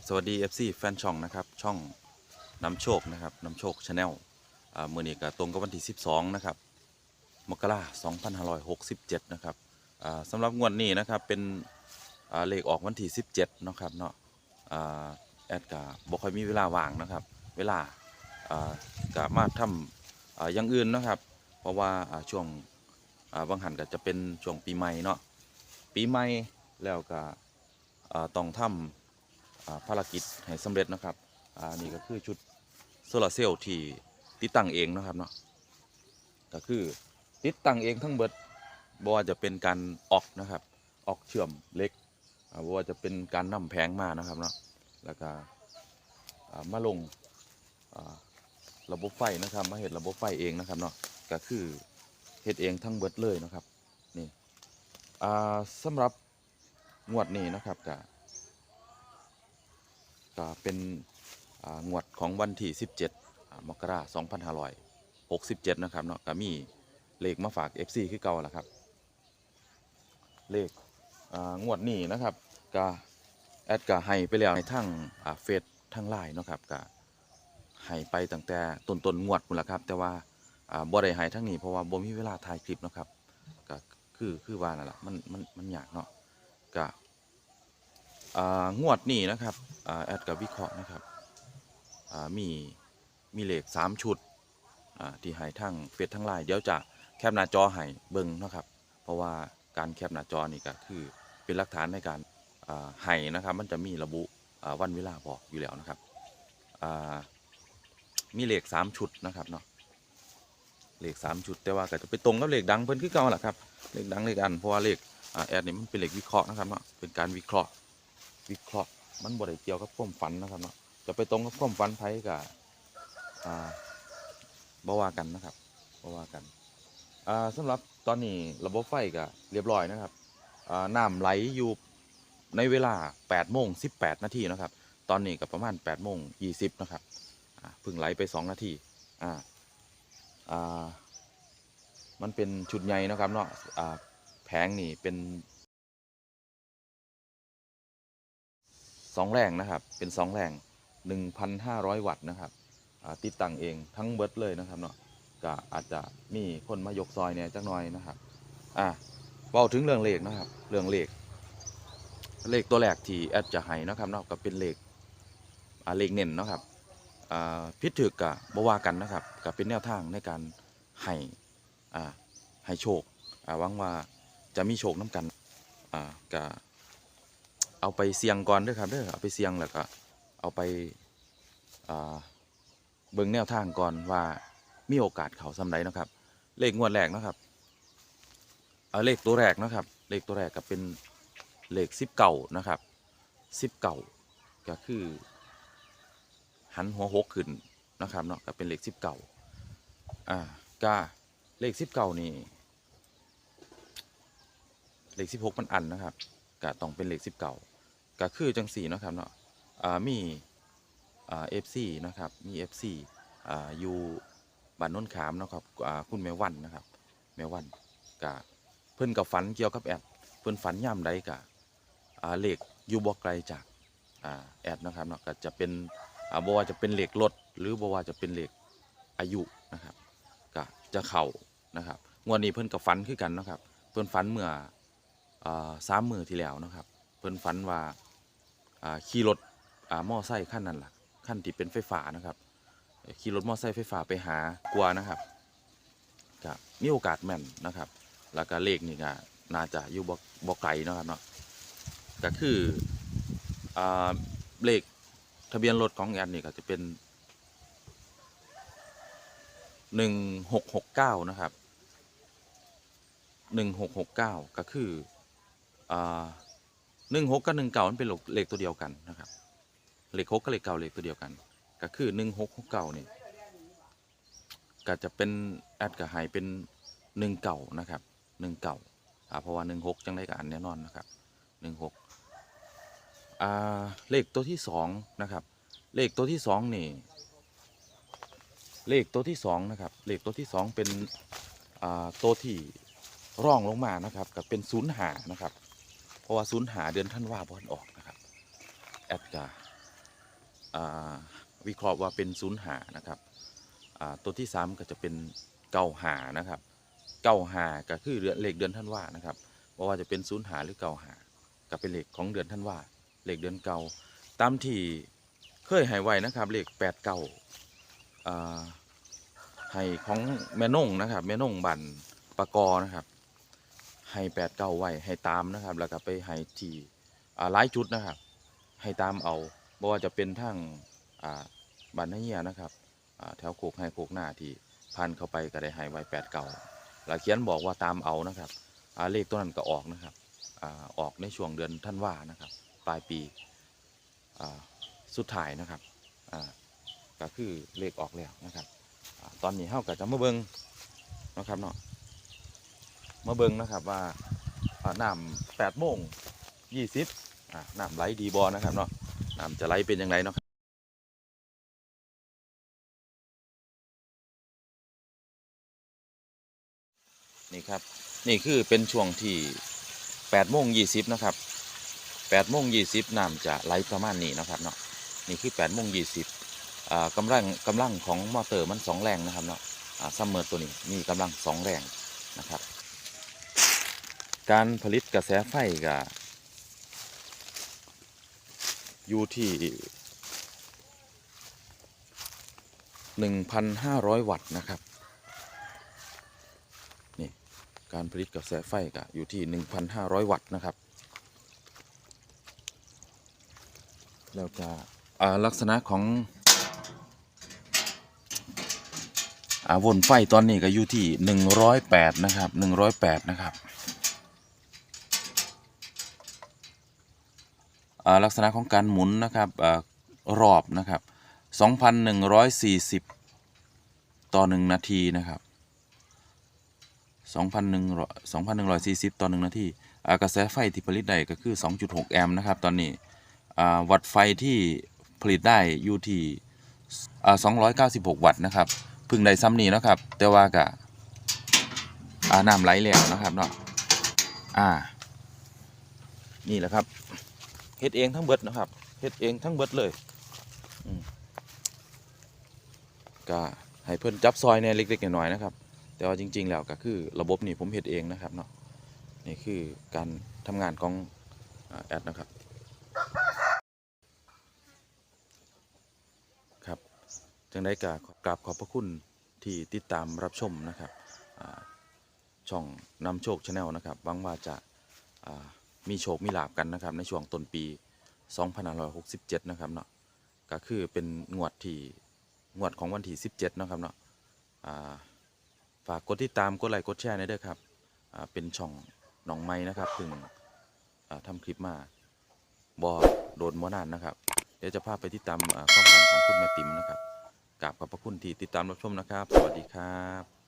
ครับสวัสดี FC แฟนช่องนะครับช่องนำโชคนะครับนำโชคชาแนลมือนี้ก็ตรงกับวันที่ 12 นะครับมกราคม2567นะครับสำหรับงวดนี้นะครับเป็นเลขออกวันที่17นะครับเนาะแอดกับ่ค่อยมีเวลาว่างนะครับ เวลาอ่าก็มาทำอย่างอื่นนะครับ เพราะว่าช่วงบางหันก็จะเป็นช่วงปีใหม่เนาะปีใหม่แล้วก็ต้องทำ ภารกิจให้สำเร็จนะครับอ่านี่ก็คือชุดโซลาร์เซลล์ที่ติดตั้งเองนะครับเนาะก็คือติดตั้งเองทั้งเบิดบ่ว่าจะเป็นการออกนะครับออกเชื่อมเล็กบ่ว่าจะเป็นการนำแผงมานะครับเนาะแล้วก็อ่ามาลงระบบไฟนะครับ มาเห็ดระบบไฟเองนะครับเนาะก็คือเฮ็ดเองทั้งเบิดเลยนะครับนี่อ่าสำหรับงวดนี้นะครับก็ ก็เป็นงวดของวันที่ 17 มกราคม2567 นะครับเนาะก็มีเลขมาฝาก FC คือเก่าแหละครับ เลขงวดนี้นะครับก็แอดก็ให้ไปแล้วในทั้งเฟซทั้งไลน์นะครับก็ให้ไปตั้งแต่ต้นต้นงวดพุ่นละครับ แต่ว่าบ่ได้ให้ทั้งนี้เพราะว่าบ่มีเวลาถ่ายคลิปนะครับก็คือคือว่านั่นแหละมันมันมันยากเนาะก็งวดนี้นะครับ แอดกับวิเคราะห์นะครับมีมีเลขสามชุดที่ให้ทั้งเฟซทั้งไลน์เดี๋ยวจะแคปหน้าจอให้เบิ่งนะครับ เพราะว่าการแคปหน้าจอนี่ก็คือเป็นหลักฐานในการอ่าให้นะครับ มันจะมีระบุวันเวลาบอกอยู่แล้วนะครับมีเลขสามชุดนะครับเนาะเลขสามชุดแต่ว่าก็จะไปตรงกับเลขดังเพิ่นคือเก่าแหละครับเลขดังเลขอันเพราะว่าเลขอ่าแอดนี่มันเป็นเลขวิเคราะห์นะครับเนาะเป็นการวิเคราะห์วิเคราะห์ มันบ่ได้เกี่ยวกับความฝันนะครับเนาะจะไปตรงกับความฝันไผกับอ่าบ่ว่ากันนะครับบ่ว่ากันอ่าสำหรับตอนนี้ระบบไฟก็เรียบร้อยนะครับอ่าน้ำไหลอยู่ในเวลา8โมง18 นาทีนะครับ ตอนนี้ก็ประมาณ8โมง20 นะครับอ่าเพิ่งไหลไป 2 นาทีอ่าอ่ามันเป็นชุดใหญ่นะครับเนาะอ่าแผงนี่เป็น สองแรงนะครับ เป็นสองแรง 1,500 วัตต์นะครับติดตั้งเองทั้งเบิดเลยนะครับเนาะก็อาจจะมีคนมายกซอยเนี่ยจักหน่อยนะครับอ่าเว้าถึงเรื่องเลขนะครับ เรื่องเลข เลขตัวแรกที่แอดจะให้นะครับเนาะก็เป็นเลขอ่าเลขเน้นนะครับอ่าพิถึกกับบว่ากันนะครับก็เป็นแนวทางในการให้อ่าให้โชคอ่าหวังว่าจะมีโชคน้ำกันอ่าก็ เอาไปเสี่ยงก่อนด้วยครับเด้อเอาไปเสี่ยงแล้วก็เอาไปเบิ่งแนวทางก่อนว่ามีโอกาสเขาสำไรนะครับ เลขงวดแรกนะครับเอาเลขตัวแรกนะครับ เลขตัวแรกก็เป็นเลขสิบเก่านะครับสิบเก่าก็คือ หันหัวหกขึ้นนะครับเนาะก็เป็นเลขสิบเก่าอ่าก็เลขสิบเก่านี่เลขสิบหกมันอันนะครับ ก็ต้องเป็นเลขสิบเก่าก็คือจังสี่นาะครับเนาะอ่ามีอ่าเอฟซีนะครับมีเอฟซีอ่าอยู่บ้านน้นขามนะครับอ่าคุณแม่วันนะครับแม่วันกะเพิ่นกับฝันเกี่ยวกับแอดเพิ่นฝันย่ำใดกะอ่าเลขอยู่บ่ไกลจากอ่าแอดนะครับเนาะก็จะเป็นอ่าบ่ว่าจะเป็นเหลขรถหรือบ่ว่าจะเป็นเหลขอายุนะครับก็จะเข้านะครับงวดนี้เพิ่นกับฝันคือกันนะครับ เพิ่นฝันเมื่อ สามมือที่แล้วนะครับ เพิ่นฝันว่าขี่รถมอไซค์ขั้นนั้นล่ะขั้นที่เป็นไฟฟ้านะครับขี่รถมอไซค์ไฟฟ้าไปหากลัวนะครับก็มีโอกาสแม่นนะครับ แล้วก็เลขนี่ก็น่าจะอยู่บ่บ่ไกลนะครับเนาะก็คืออเลขทะเบียนรถของแอนนี่ก็จะเป็นหนึ่งหกหกเก้านะครับหนึ่งหกหกเก้าก็คือ หนึ่งหกกับหนึ่งเก่ามันเป็นเหลขตัวเดียวกันนะครับเหลขหกกับเหลขเก่าเหลขตัวเดียวกัน ก็คือหนึ่งหกหกเก่าเนี่ยก็จะเป็นแอดกับไฮเป็นหนึ่งเก่านะครับหนึ่งเก่าเพราะว่าหนึ่งหกจังได้กับอันแน่นอนนะครับหนึ่งหกเลขตัวที่สองนะครับ เลขตัวที่สองนี่เลขตัวที่สองนะครับเลขตัวที่สองเป็นตัวที่ร่องลงมานะครับกับเป็นศูนย์หานะครับ ราะว่าศูนย์หาเดือนท่านว่าบอลออกนะครับแอดกาอ่าวิเคราะห์ว่าเป็นศูนย์หานะครับตัวที่สามก็จะเป็นเก้าหานะครับเก้าหาก็คือเดือนเลขเดือนท่านว่านะครับว่าว่าจะเป็นศูนย์หาหรือเก้าหาก็เป็นเลขของเดือนท่านว่าเลขเดือนเก่าตามที่เคยให้ไว้นะครับเลขแปดเก้าอ่าให้ของแม่นงนะครับแม่นงบันปะกอนะครับ ให้แปดเก้าไว้ให้ตามนะครับ แล้วก็ไปให้ที่หลายจุดนะครับ ให้ตามเอาบ่ว่าจะเป็นทั้งบันเฮียนะครับแถวโคกให้โคกหน้าที่พันเข้าไปก็ได้ให้ไว้แปดเก้าแล้วเขียนบอกว่าตามเอานะครับเลขตัวนั้นก็ออกนะครับอออกในช่วงเดือนท่านว่านะครับ ปลายปีสุดท้ายนะครับก็คือเลขออกแล้วนะครับอตอนนี้เฮาก็จะมาเบิงนะครับเนาะ มาเบิ่งนะครับว่าน้ำแปดโมงยี่สิบน้ำไหลดีบอนะครับเนาะน้ำจะไหลเป็นยังไงเนาะนี่ครับนี่คือเป็นช่วงที่แปดโมงยี่สิบนะครับแปดโมงยี่สิบน้ำจะไหลประมาณนี้นะครับเนาะนี่คือแปดโมงยี่สิบอ่ากำลังกำลังของมอเตอร์มันสองแรงนะครับเนาะซัมเมอร์ตัวนี้มีกำลังสองแรงนะครับ การผลิตกระแสไฟก็อยู่ที่1,500วัตต์นะครับนี่การผลิตกระแสไฟก็อยู่ที่1,500วัตต์นะครับแล้วก็ลักษณะของอาวนไฟตอนนี้ก็อยู่ที่ 108 นะครับ 108 นะครับ อ่า ลักษณะของการหมุนนะครับอรอบนะครับ 2,140 ต่อ 1 นาทีนะครับ2,140 ต่อ 1 นาทีอ่ากระแสไฟที่ผลิตได้ก็คือ 2.6 แอมป์นะครับ ตอนนี้วัตต์ไฟที่ผลิตได้อยู่ที่อ่า296 วัตต์นะครับ พึ่งได้ซ้ำนี้นะครับ แต่ว่าก็อ่าน้ำไหลแล้วนะครับเนาะอ่า นี่แหละครับ เฮ็ดเองทั้งเบิดนะครับเฮ็ดเองทั้งเบิดเลยก็ให้เพิ่อนจับซอยในเล็กๆน้อยๆนะครับ แต่ว่าจริง ๆ แล้วก็คือระบบนี่ผมเฮ็ดเองนะครับเนาะนี่คือการทำงานของแอดนะครับครับจังได้กกราบขอบพระคุณที่ติดตามรับชมนะครับช่องนำโชคชาแนลนะครับหวังว่าจะ มีโชคมีลาบกันนะครับ ในช่วงต้นปี2567 นะครับเนาะก็คือเป็นงวดที่งวดของวันที่ 17 นะครับเนาะฝากกดติดตามกดไลค์กดแชร์หนเด้อครับเป็นช่องหนองไม้นะครับเพิ่งอ่าทำคลิปมาบอโดนมอนานนะครับ เดี๋ยวจะพาไปติดตามอ่าความฝันของคุณแม่ติ๋มนะครับกราบขอบพระคุณที่ติดตามรับชมนะครับ สวัสดีครับ